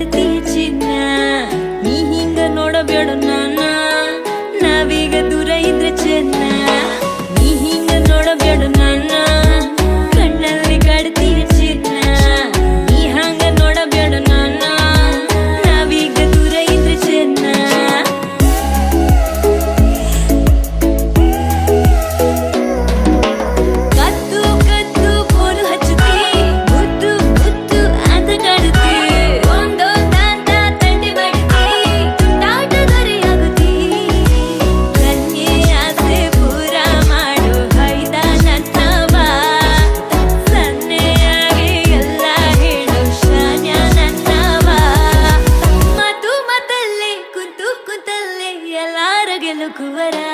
நடத்தி ఎలుకువరా